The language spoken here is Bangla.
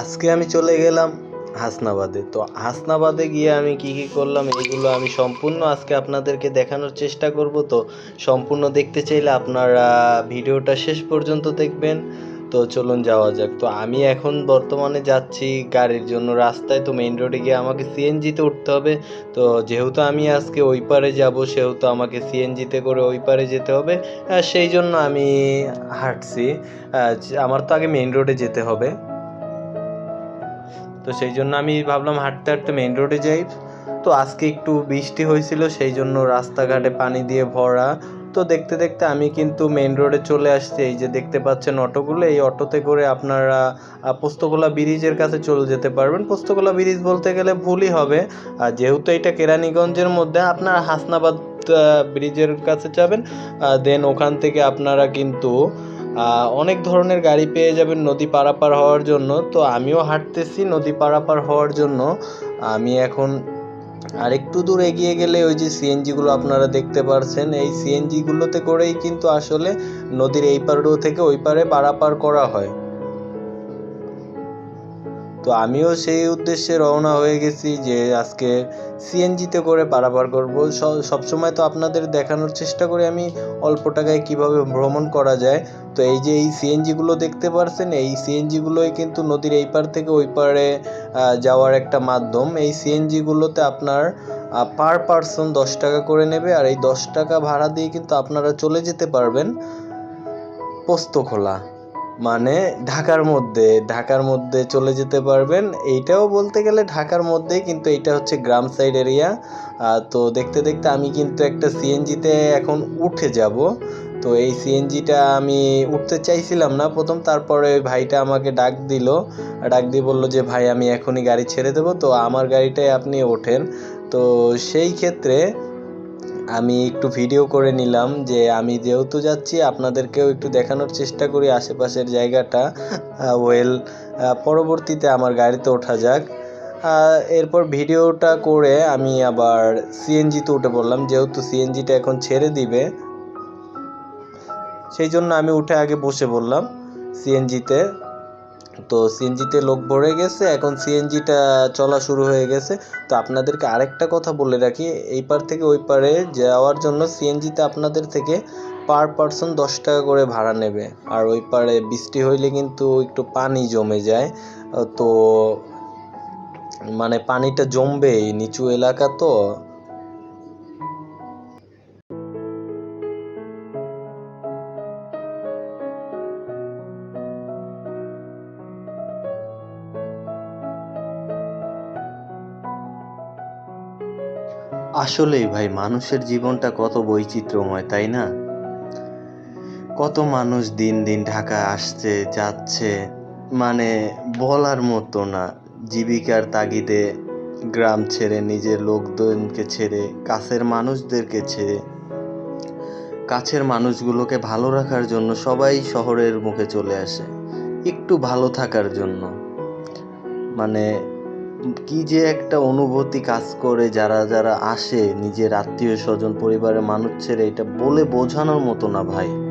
আজকে আমি চলে গেলাম হাসনাবাদে। তো হাসনাবাদে গিয়ে আমি কি কি করলাম, এইগুলো আমি সম্পূর্ণ আজকে আপনাদেরকে দেখানোর চেষ্টা করব। তো সম্পূর্ণ দেখতে চাইলে আপনারা ভিডিওটা শেষ পর্যন্ত দেখবেন। তো চলুন যাওয়া যাক। তো আমি এখন বর্তমানে যাচ্ছি গাড়ির জন্য রাস্তায়। তো মেইন রোডে গিয়ে আমাকে সিএনজিতে উঠতে হবে। তো যেহেতু আমি আজকে ওই পারে যাব, সেহেতু আমাকে সিএনজিতে করে ওই পারে যেতে হবে। সেই জন্য আমি হাঁটছি। আমার তো আগে মেইন রোডে যেতে হবে। তো সেই জন্য আমি ভাবলাম হাঁটতে হাঁটতে মেন রোডে যাই। তো আজকে একটু বৃষ্টি হয়েছিল সেই জন্য রাস্তাঘাটে পানি দিয়ে ভরা। তো দেখতে দেখতে আমি কিন্তু মেন রোডে চলে আসছি। এই যে দেখতে পাচ্ছেন অটোগুলো, এই অটোতে করে আপনারা পোস্তকোলা ব্রিজের কাছে চলে যেতে পারবেন। পোস্তকোলা ব্রিজ বলতে গেলে ভুলই হবে। আর যেহেতু এটা কেরানীগঞ্জের মধ্যে, আপনারা হাসনাবাদ ব্রিজের কাছে যাবেন। দেন ওখান থেকে আপনারা কিন্তু অনেক ধরনের গাড়ি পেয়ে যাবেন নদী পারাপার হওয়ার জন্য। তো আমিও হাঁটতেছি নদী পারাপার হওয়ার জন্য। আমি এখন আর একটু দূর এগিয়ে গেলে ওই যে সিএনজিগুলো আপনারা দেখতে পারছেন, এই সিএনজিগুলোতে করেই কিন্তু আসলে নদীর এই পার থেকে ওই পারে পারাপার করা হয়। তো আমিও সেই উদ্দেশ্যে রওনা হয়ে গেছি যে আজকে সিএনজিতে করে পারাপার করব। সবসময় তো আপনাদের দেখানোর চেষ্টা করি আমি অল্প টাকায় কীভাবে ভ্রমণ করা যায়। তো এই যে এই সিএনজিগুলো দেখতে পারছেন, এই সিএনজিগুলোই কিন্তু নদীর এই পার থেকে ওই পারে যাওয়ার একটা মাধ্যম। এই সিএনজিগুলোতে আপনার পার পার্সন দশ টাকা করে নেবে আর এই দশ টাকা ভাড়া দিয়ে কিন্তু আপনারা চলে যেতে পারবেন পোস্তখোলা। মানে ঢাকার মধ্যে ঢাকার মধ্যে চলে যেতে পারবেন। এইটাও বলতে গেলে ঢাকার মধ্যে কিন্তু এটা হচ্ছে গ্রাম সাইড এরিয়া তো দেখতে দেখতে আমি কিন্তু একটা সিএনজিতে এখন উঠে যাব। তো এই সিএনজিটা আমি উঠতে চাইছিলাম না। প্রথম তারপরে ভাইটা আমাকে ডাক দিল। ডাক দিয়ে বলল যে, ভাই, আমি এখনই গাড়ি ছেড়ে দেবো। তো আমার গাড়িটাই আপনি ওঠেন। তো সেই ক্ষেত্রে আমি একটু ভিডিও করে নিলাম যে আমি যেহেতু যাচ্ছি, আপনাদেরকেও একটু দেখানোর চেষ্টা করি আশেপাশের জায়গাটা। ওয়েল পরবর্তীতে আমার গাড়িতে ওঠা যাক। এরপর ভিডিওটা করে আমি আবার সিএনজিতে উঠে পড়লাম, যেহেতু সিএনজিটা এখন ছেড়ে দিবে। সেই জন্য আমি উঠে আগে বসে পড়লাম সিএনজিতে তো সিএনজিতে লোক ভরে গেছে, এখন সিএনজিটা চলা শুরু হয়ে গেছে। তো আপনাদেরকে আরেকটা কথা বলে রাখি, এই পার থেকে ওই পারে যাওয়ার জন্য সিএনজিতে আপনাদের থেকে পার পার্সন দশ টাকা করে ভাড়া নেবে। আর ওই পারে বৃষ্টি হইলে কিন্তু একটু পানি জমে যায়। তো মানে পানিটা জমবেই, নিচু এলাকা তো। আসলেই ভাই, মানুষের জীবনটা কত বৈচিত্র্যময়, তাই না? কত মানুষ দিন দিন ঢাকা আসছে, যাচ্ছে মানে বলার মতো না। জীবিকার তাগিদে গ্রাম ছেড়ে, নিজের লোকজনকে ছেড়ে, কাছের মানুষদেরকে ছেড়ে, কাছের মানুষগুলোকে ভালো রাখার জন্য সবাই শহরের মুখে চলে আসে, একটু ভালো থাকার জন্য। মানে কি যে একটা অনুভূতি কাজ করে যারা যারা আসে, নিজের আত্মীয় স্বজন, পরিবারের মানুষ ছেড়ে, এটা বলে বোঝানোর মতো না ভাই।